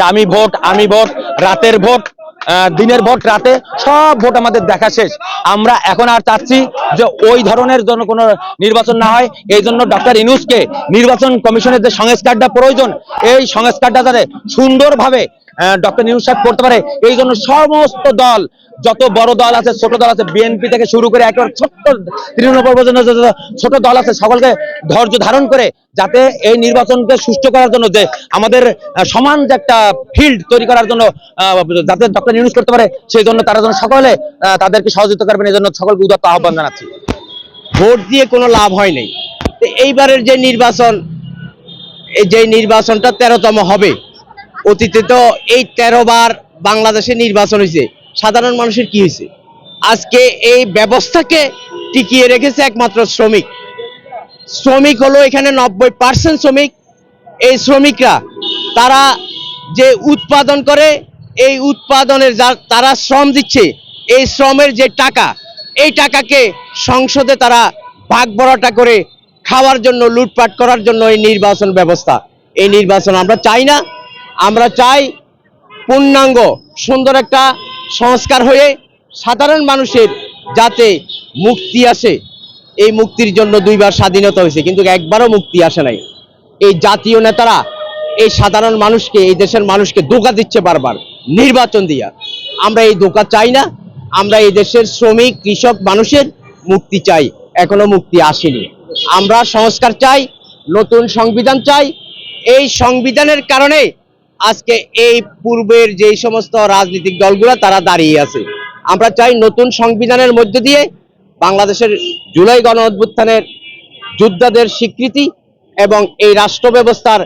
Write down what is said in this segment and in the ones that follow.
দামি ভোট, আমি ভোট, রাতের ভোট দিনের ভোট, রাতে সব ভোট আমাদের দেখা শেষ। আমরা এখন আর চাচ্ছি যে ওই ধরনের জন্য কোনো নির্বাচন না হয়। এই জন্য ডক্টর ইনুসকে নির্বাচন কমিশনের যে সংস্কারটা প্রয়োজন, এই সংস্কারটা যাতে সুন্দরভাবে ডক্টর ইনুস সাহেব করতে পারে। এই জন্য সমস্ত দল, যত বড় দল আছে, ছোট দল আছে, বিএনপি থেকে শুরু করে একেবারে ছোট্ট তৃণমূল পর্যন্ত ছোট দল আছে, সকলকে ধৈর্য ধারণ করে যাতে এই নির্বাচনকে সুষ্ঠু করার জন্য যে আমাদের সমান যে একটা ফিল্ড তৈরি করার জন্য যাতে ডক্টর নিউজ করতে পারে, সেই জন্য তারা যেন সকলে তাদেরকে সহযোগিতা করবেন, এই জন্য সকলকে উদাত্ত আহ্বান জানাচ্ছি। ভোট দিয়ে কোনো লাভ হয় নাই। এইবারের যে নির্বাচন, এই যে নির্বাচনটা তেরোতম হবে অতীতে তো এই তেরো বার বাংলাদেশে নির্বাচন হয়েছে। সাধারণ মানুষের কি হয়েছে? আজকে এই ব্যবস্থাকে টিকিয়ে রেখেছে একমাত্র শ্রমিক। শ্রমিক হলো এখানে নব্বই পার্সেন্ট শ্রমিক। এই শ্রমিকরা, তারা যে উৎপাদন করে, এই উৎপাদনের যা, তারা শ্রম দিচ্ছে, এই শ্রমের যে টাকা, এই টাকাকে সংসদে তারা ভাগ বড়াটা করে খাওয়ার জন্য, লুটপাট করার জন্য এই নির্বাচন ব্যবস্থা। এই নির্বাচন আমরা চাই না। আমরা চাই পূর্ণাঙ্গ, সুন্দর একটা সংস্কার হয়ে সাধারণ মানুষের যাতে মুক্তি আসে। এই মুক্তির জন্য দুইবার স্বাধীনতা হয়েছে, কিন্তু একবারও মুক্তি আসে নাই। এই জাতীয় নেতারা, এই সাধারণ মানুষকে, এই দেশের মানুষকে ধোকা দিচ্ছে বারবার, নির্বাচন দিয়া। আমরা এই ধোকা চাই না, আমরা এই দেশের শ্রমিক, কৃষক মানুষের মুক্তি চাই, এখনও মুক্তি আসেনি। আমরা সংস্কার চাই, নতুন সংবিধান চাই, এই সংবিধানের কারণে আজকে এই পূর্বের যে সমস্ত রাজনৈতিক দলগুলো, তারা দাঁড়িয়ে আছে। আমরা চাই নতুন সংবিধানের মধ্য দিয়ে বাংলাদেশের জুলাই গণ অভ্যুত্থানের যোদ্ধাদের স্বীকৃতি এবং এই রাষ্ট্র ব্যবস্থার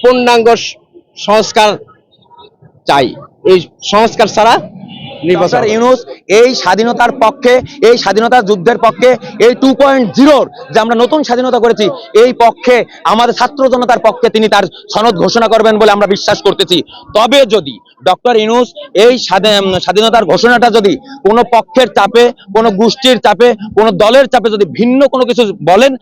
পূর্ণাঙ্গ সংস্কার চাই। এই সংস্কার ছাড়া নির্বাচন ইউনুস এই স্বাধীনতার পক্ষে এই স্বাধীনতার যুদ্ধের পক্ষে এই টু পয়েন্ট জিরোর যে আমরা নতুন স্বাধীনতা করেছি এই পক্ষে আমাদের ছাত্র জনতার পক্ষে তিনি তার সনদ ঘোষণা করবেন বলে আমরা বিশ্বাস করতেছি। তবে যদি ডক্টর ইউনুস এই স্বাধী- স্বাধীনতার ঘোষণাটা যদি কোনো পক্ষের চাপে কোনো গোষ্ঠীর চাপে কোনো দলের চাপে যদি ভিন্ন কোনো কিছু বলেন